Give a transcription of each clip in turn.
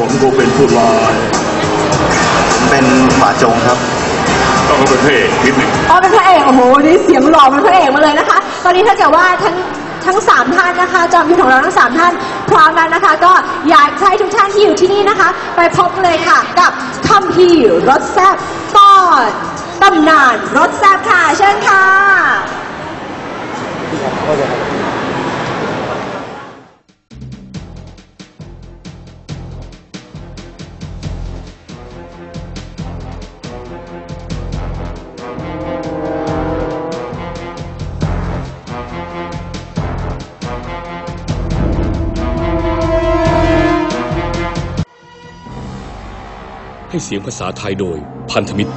ผมก็เป็นผู้ร้ายเป็นหมาจงครับ ต้องเป็นพระเอกนิดหนึ่งอ๋อเป็นพระเอก โอ้โห นี่เสียงหล่อเป็นพระเอกมาเลยนะคะ ตอนนี้ถ้าเกิดว่าทั้งทั้งสามท่านนะคะ จอมยุทธของเราทั้งสามท่านพร้อมแล้วนะคะ ก็อยากให้ทุกท่านที่อยู่ที่นี่นะคะ ไปพบกันเลยค่ะ กับคัมภีร์รถแซ่บตอนตำนานรถแซ่บค่ะ เชิญค่ะ ให้เสียงภาษาไทยโดยพันธมิตร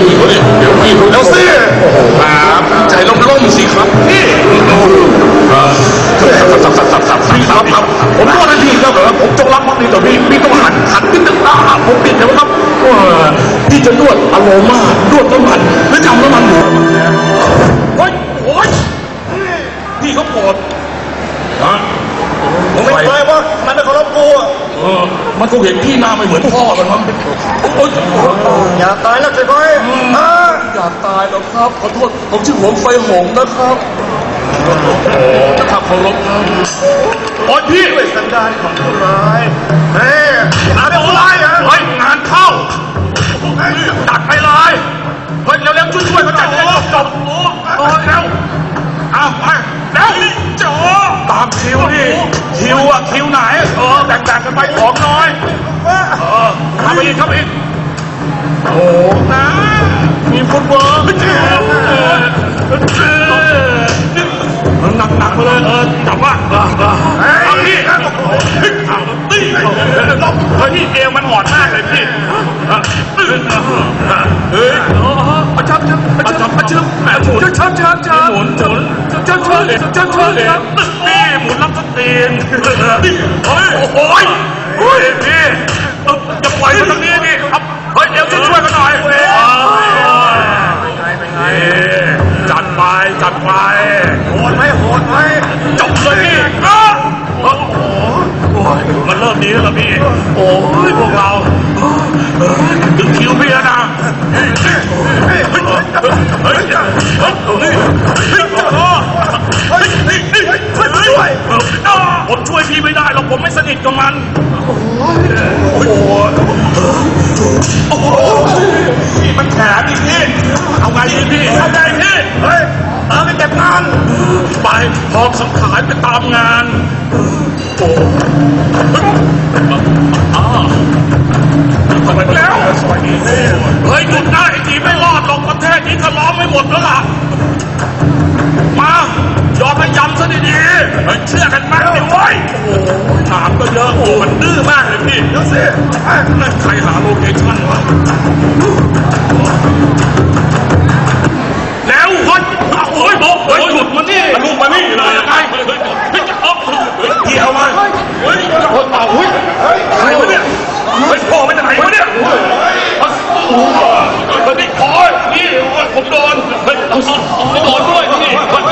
เออไม่พี่เขาดิเดี๋ยวพี่แล้วสิครับใจร่มๆสิครับพี่สับสับสับสับสับพี่ครับครับผมนวดให้พี่ครับเหรอผมจงรักภักดีต่อพี่พี่ต้องหันหันนิดนึงอ่าผมปิดเดี๋ยวครับว่าพี่จะนวดอโรมานวดน้ำมันหรือจะเอาน้ำมันหมูโอ้ยโอ้ยพี่เขาโกรธฮะผมไม่เคยว่ามันไม่เคารพกูอะเออมันคงเห็นพี่หน้าไม่เหมือนพ่อมันมั้งโอ้ยอยากตายแล้วใช่ไหมอ่าอยากตายแล้วครับ ขอโทษ ผมชื่อหวงไฟหงส์นะครับโอ้นะครับเคารพครับโอ้ยพี่ด้วยสันดานของผู้ร้ายเฮ้ยหาได้ผู้ร้ายเหรอเฮ้ยงานเข้าตัดไปเลยเฮ้ยเร็วๆช่วยช่วยๆเขาจัดเลยจบโอ้โหเร็วเอาไปเร็วโจตามคิวดิคิวอะคิวไหนเออแบ่งๆกันไปของน้อยเออ เข้าไปอีกเข้าไปอีกโอ้นะมีฟุตบอลหนักหนักๆไปเลยเออจับว่าเอาพี่เอาตีเฮ้ยนี่เอวมันอ่อนมากเลยพี่เฮ้ยอาจารย์อาจารย์อาจารย์แหมหมุนชัดชัดชัดหมุนหมุนชัดชัดชัดชัดนี่หมุนรับสตีนเฮ้ยโอ้ยเฮ้ยพี่ อย่าปล่อยมันตรงนี้ดิครับเฮ้ยเดี๋ช่วยกันหน่อยเว้ยจัดไปจัดไปโหดไหมโหดไหมจบเลยพี่โอ้โหโอ้ยมันเริ่มดีแล้วพี่โอ้ยพวกเราถึงคิวพี่แล้วนะเฮ้ยเนี้ผมช่วยพี่ไม่ได้หรอกผมไม่สนิทกับมัน 我我。 ใครหาโลเคชั่นวะแล้วเฮ้ยโอ้ยบอกเฮ้ยหยุดมานี่ลูกมานี่เลยยังไงเฮ้ยเฮ้ยเฮ้ยเอาเฮ้ยเกี่ยวมาเฮ้ยเฮ้ยเอาเฮ้ยใครวะเนี่ยเฮ้ยพ่อมาจากไหนวะเนี่ยโอ้โหเฮ้ยนี่พอนี่ผมโดนเฮ้ยเอาโดนด้วยนี่เฮ้ย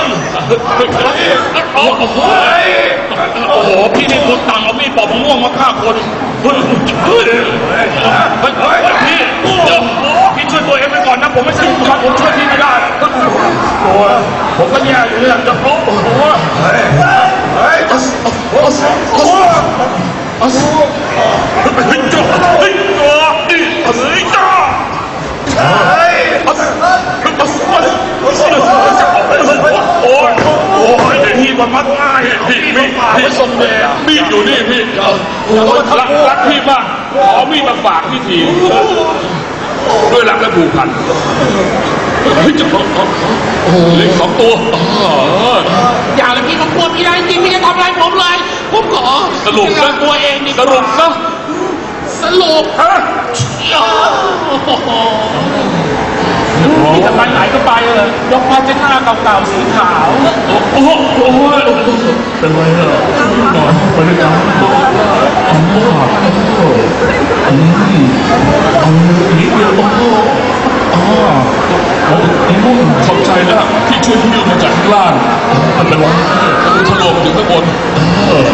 โอ้โหโอ้โหพี่นี่คุณต่างเอามีดปอกมะม่วงมาฆ่าคนเฮ้ย ผมก็แย่อยู่เนี่ยจะรู้ตัวเฮ้ยเฮ้ยโอาโหโอ้โหโอ้โหโอ้โหเฮ้ยจ้าเฮ้ยจ้าดิเฮ้ยจ้าเฮ้ยโอ้โหโอ้โหโอ้โหไอ้นี่มันมัดง่ายพี่พี่พี่สมเด็จมีดอยู่นี่พี่เราเรารักพี่มากขอมีดมาฝากพี่ที ด้วยรักและผูกพันเฮ้ยจะต้องเล็กสองตัวอย่าเลยพี่ผมกลัวพี่ได้จริงพี่จะทำอะไรผมเลยผมขอสรุปนะตัวเองนี่สรุปนะสรุปฮะพี่จะไปไหนก็ไปเลยยกมาเป็นหน้าเก่าๆสีขาว โอ้โหโอ้โหเป็นไรอะนอนไปด้วยกัน ขอบใจนะที่ช่วยพี่มาจากข้างล่างอะไรวะประตูถล่มถึงข้างบนเออ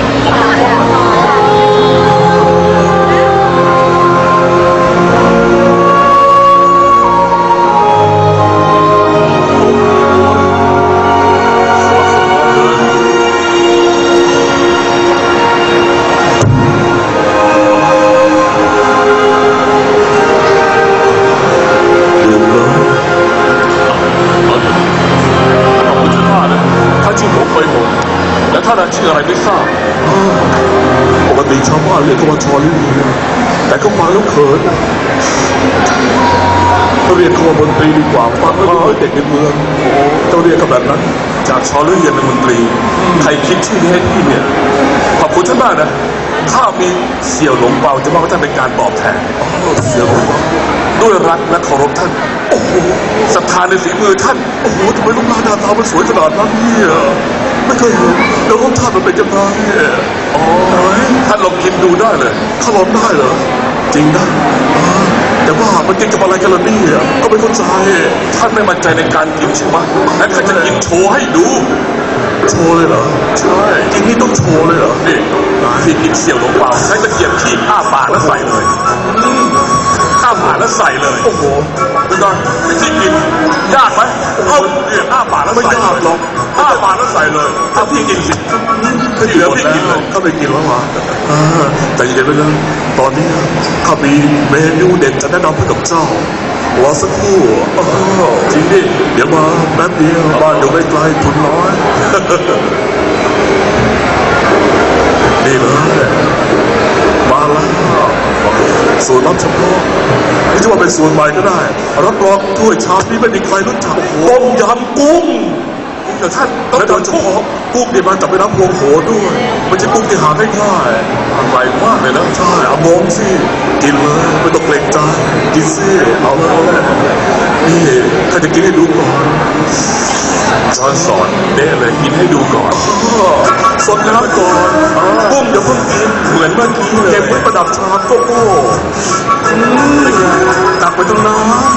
และท่านน่ะชื่ออะไรไม่ทราบปกติชาวบ้านเรียกกันว่าชอลี่แต่ก็ฟังแล้วเขินเรียกเขาว่ามนตรีดีกว่าฟังแล้วเหมือนเด็กในเมืองต้องเรียกกันแบบนั้น จากชอลื่นเย็นเป็นมนตรีใครคิดชื่อนี้ให้พี่เนี่ยขอบคุณท่านมากนะถ้ามีเสี่ยวหลงเปาจะมอบให้ท่านเป็นการตอบแทนเสียงของเขาด้วยรักและเคารพท่าน โอ้โหศรัทธาในฝีมือท่าน โอ้โหทำไมลูกหน้าหน้าตามันสวยขนาดนั้นเนี่ย ไม่เคยเห็นแล้วรสชาติมันเป็นยังไงอ๋อท่านลองกินดูได้เลยขลอนได้เหรอ จริงนะอ่าแต่ว่ามันกินกับอะไรกันล่ะเนี่ยก็ไม่เข้าใจท่านไม่มั่นใจในการกินใช่ไหมงั้นข้าจะกินโชว์ให้ดู โชว์เลยเหรอ ใช่ กินนี่ต้องโชว์เลยเหรอนี่ที่กินเสี่ยวหลงเปาใช้ตะเกียบขีดอ้าปากแล้วใส่เลยอืมอ้าปากแล้วใส่เลย โอ้โหเป็นไงวิธีกินยากไหมเอาเนี่ยอ้าปากแล้วไม่ใส่ยากหรอก อ้าปากแล้วใส่เลยเอาพี่กินสิไม่เหลือพี่กินเลยก็ไม่กินแล้ววะอ่าแต่เย็นๆไว้นะตอนนี้ข้ามีเมนูเด็ดจะแนะนำให้กับเจ้ารอสักครู่อ้าวจริงดิเดี๋ยวมาแป๊บเดียวบ้านอยู่ไม่ไกลทุนน้อยนี่เลยมาแล้วส่วนรับเฉพาะไม่ใช่ว่าเป็นส่วนใหม่ก็ได้รับรองถ้วยชามนี้ไม่มีใครรู้จักต้มยำกุ้ง แต่ท่านต้องและโดยเฉพาะกุ้งที่มาจากแม่น้ำพวงโขด้วยไม่ใช่กุ้งที่หาได้ง่ายอะไรมากเลยนะใช่เอามองสิกินเลยไม่ต้องเกรงใจกินสิเอาเลยเอาเลยนี่ข้าจะกินให้ดูก่อนช้อนสอนเด้เลยกินให้ดูก่อนอ้อสดน้ำก่อนกุ้งอย่าเพิ่งกินเหมือนเมื่อกี้เลยเก็บไว้ประดับชามโกโก้อืมตักไปตรงน้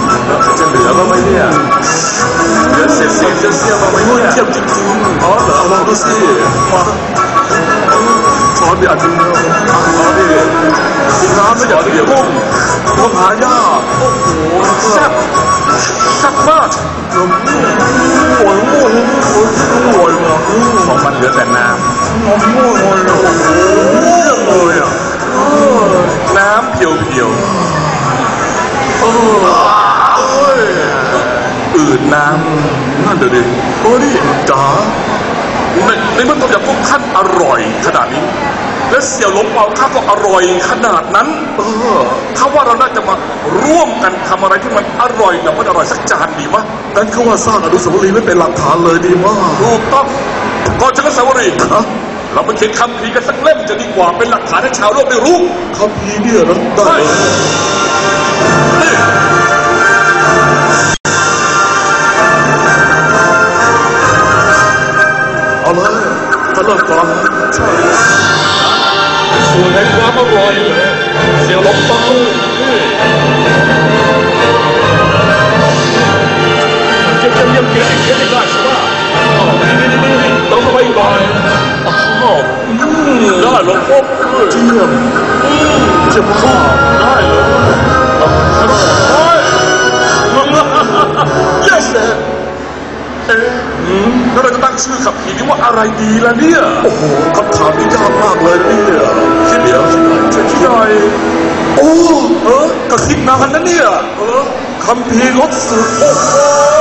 ำจะเหลือบ้างไหมเนี่ย เหลือเศษเศษเสี้ยวเสียวบ้างไหมโอ้ยเนี่ยเทียมจริงๆอ๋อเหรอลองดูสิมาช้อนไปอันหนึงเอาดิกินน้ำไม่อยากกินกุ้งต้องหายากโอ้โหแซ่บแซ่บมากโอ้ยโอ้ยโอ้ยโอ้ยว่ะของมันเหลือแต่น้ำ ในในเมื่อต้มยำกุ้งท่านอร่อยขนาดนี้ และเสี่ยวหลงเปาข้าก็อร่อยขนาดนั้น เออถ้าว่าเราน่าจะมาร่วมกันทำอะไรที่มันอร่อยกับมันอร่อยสักจานดีวะงั้นเขาว่าสร้างอนุสาวรีย์ไว้เป็นหลักฐานเลยดีมากถูกต้องก่อนจะกสาวรีย์ฮะเราไปเขียนคำพีร์กันสักเล่มจะดีกว่าเป็นหลักฐานให้ชาวโลกได้รู้คำพีร์เนี่ยนะได้ ร่อเลยเสี่ยวลงเปาเยี่ยมเยี่ยมเยี่ยมเยี่ยมได้สิว่าต้องไปบ่อยอ้าวได้หลงพ่อเยี่ยมเจ็บข้อได้เลยเยสเอ๊แล้วเราจะตั้งชื่อขับขี่นี้ว่าอะไรดีล่ะเนี่ย โอ้โหคำถามนี้ยากมากเลยเนี่ย เออกระซิดมากันนะเนี่ยเออคำพีรถสืบโอ้